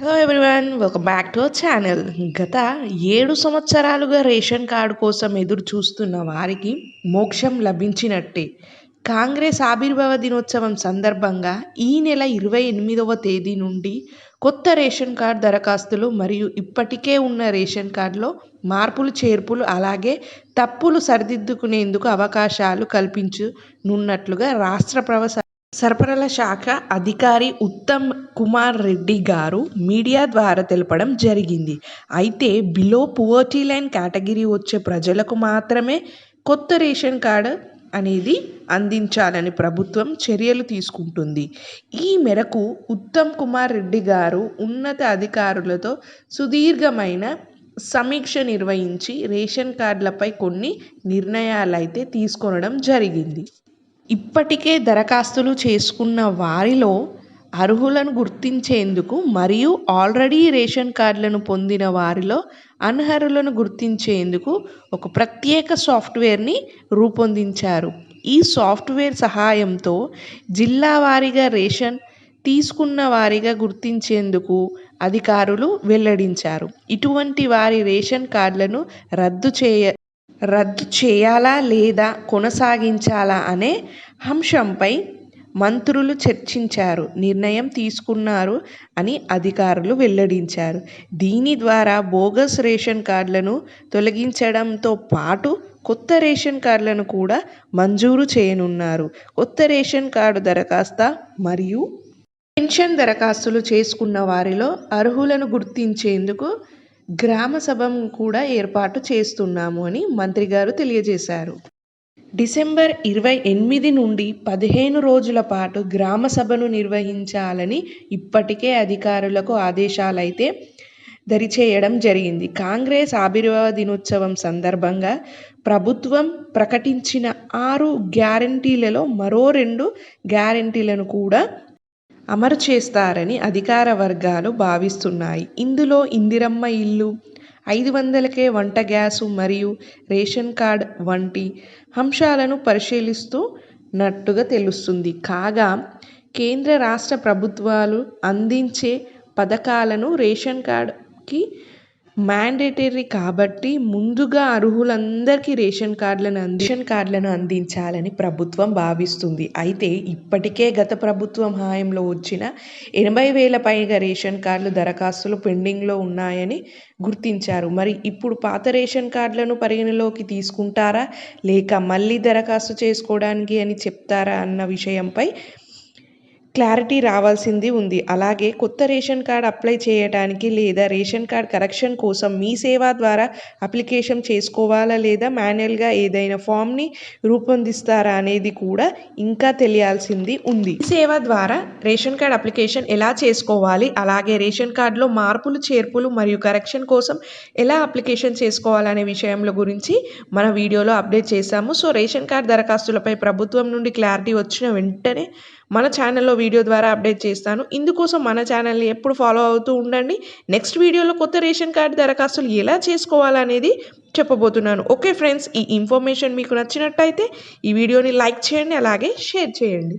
Hello everyone welcome back to our channel గత ఏడు సంవత్సరాలుగా రేషన్ కార్డు కోసం ఎదురు చూస్తున్న వారికి మోక్షం లభించినట్టే. కాంగ్రెస్ ఆవిర్భావ దినోత్సవం సందర్భంగా ఈ నెల ఇరవై ఎనిమిదవ తేదీ నుండి కొత్త రేషన్ కార్డు దరఖాస్తులు మరియు ఇప్పటికే ఉన్న రేషన్ కార్డులో మార్పులు చేర్పులు అలాగే తప్పులు సరిదిద్దుకునేందుకు అవకాశాలు కల్పించనున్నట్లుగా రాష్ట్ర ప్రవస సరఫరాల శాఖ అధికారి ఉత్తమ్ కుమార్ రెడ్డి గారు మీడియా ద్వారా తెలపడం జరిగింది. అయితే బిలో పువర్టీ లైన్ కేటగిరీ వచ్చే ప్రజలకు మాత్రమే కొత్త రేషన్ కార్డు అనేది అందించాలని ప్రభుత్వం చర్యలు తీసుకుంటుంది. ఈ మేరకు ఉత్తమ్ కుమార్ రెడ్డి గారు ఉన్నత అధికారులతో సుదీర్ఘమైన సమీక్ష నిర్వహించి రేషన్ కార్డులపై కొన్ని నిర్ణయాలైతే తీసుకొనడం జరిగింది. ఇప్పటికే దరఖాస్తులు చేసుకున్న వారిలో అర్హులను గుర్తించేందుకు మరియు ఆల్రెడీ రేషన్ కార్డులను పొందిన వారిలో అనర్హులను గుర్తించేందుకు ఒక ప్రత్యేక సాఫ్ట్వేర్ని రూపొందించారు. ఈ సాఫ్ట్వేర్ సహాయంతో జిల్లా వారీగా రేషన్ తీసుకున్న వారిగా గుర్తించేందుకు అధికారులు వెల్లడించారు. ఇటువంటి వారి రేషన్ కార్డులను రద్దు చేయ రద్దు చేయాలా లేదా కొనసాగించాలా అనే అంశంపై మంత్రులు చర్చించారు నిర్ణయం తీసుకున్నారు అని అధికారులు వెల్లడించారు. దీని ద్వారా బోగస్ రేషన్ కార్డులను తొలగించడంతో పాటు కొత్త రేషన్ కార్డులను కూడా మంజూరు చేయనున్నారు. కొత్త రేషన్ కార్డు దరఖాస్తు మరియు పెన్షన్ దరఖాస్తులు చేసుకున్న వారిలో అర్హులను గుర్తించేందుకు గ్రామ సభ కూడా ఏర్పాటు చేస్తున్నాము అని మంత్రి గారు తెలియజేశారు. డిసెంబర్ ఇరవై ఎనిమిది నుండి పదిహేను రోజుల పాటు గ్రామ సభను నిర్వహించాలని ఇప్పటికే అధికారులకు ఆదేశాలైతే దరిచేయడం జరిగింది. కాంగ్రెస్ ఆవిర్భావ దినోత్సవం సందర్భంగా ప్రభుత్వం ప్రకటించిన ఆరు గ్యారంటీలలో మరో రెండు గ్యారంటీలను కూడా అమరు చేస్తారని అధికార వర్గాలు భావిస్తున్నాయి. ఇందులో ఇందిరమ్మ ఇల్లు ఐదు వందలకే వంట గ్యాసు మరియు రేషన్ కార్డ్ వంటి అంశాలను పరిశీలిస్తున్నట్టుగా తెలుస్తుంది. కాగా కేంద్ర రాష్ట్ర ప్రభుత్వాలు అందించే పథకాలను రేషన్ కార్డ్కి మ్యాండేటరీ కాబట్టి ముందుగా అర్హులందరికీ రేషన్ కార్డులను రేషన్ కార్డులను అందించాలని ప్రభుత్వం భావిస్తుంది. అయితే ఇప్పటికే గత ప్రభుత్వం హాయంలో వచ్చిన ఎనభై వేల పైగా రేషన్ కార్డులు దరఖాస్తులు పెండింగ్లో ఉన్నాయని గుర్తించారు. మరి ఇప్పుడు పాత రేషన్ కార్డులను పరిగణలోకి తీసుకుంటారా? లేక మళ్ళీ దరఖాస్తు చేసుకోవడానికి అని చెప్తారా అన్న విషయంపై క్లారిటీ రావాల్సింది ఉంది. అలాగే కొత్త రేషన్ కార్డ్ అప్లై చేయడానికి లేదా రేషన్ కార్డ్ కరెక్షన్ కోసం మీ సేవ ద్వారా అప్లికేషన్ చేసుకోవాలా లేదా మాన్యువల్గా ఏదైనా ఫామ్ని రూపొందిస్తారా అనేది కూడా ఇంకా తెలియాల్సింది ఉంది. సేవ ద్వారా రేషన్ కార్డ్ అప్లికేషన్ ఎలా చేసుకోవాలి? అలాగే రేషన్ కార్డులో మార్పులు చేర్పులు మరియు కరెక్షన్ కోసం ఎలా అప్లికేషన్ చేసుకోవాలనే విషయంలో గురించి మన వీడియోలో అప్డేట్ చేశాము. సో రేషన్ కార్డ్ దరఖాస్తులపై ప్రభుత్వం నుండి క్లారిటీ వచ్చిన వెంటనే మన ఛానల్లో వీడియో ద్వారా అప్డేట్ చేస్తాను. ఇందుకోసం మన ఛానల్ని ఎప్పుడు ఫాలో అవుతూ ఉండండి. నెక్స్ట్ వీడియోలో కొత్త రేషన్ కార్డు దరఖాస్తులు ఎలా చేసుకోవాలనేది చెప్పబోతున్నాను. ఓకే ఫ్రెండ్స్ ఈ ఇన్ఫర్మేషన్ మీకు నచ్చినట్టయితే ఈ వీడియోని లైక్ చేయండి అలాగే షేర్ చేయండి.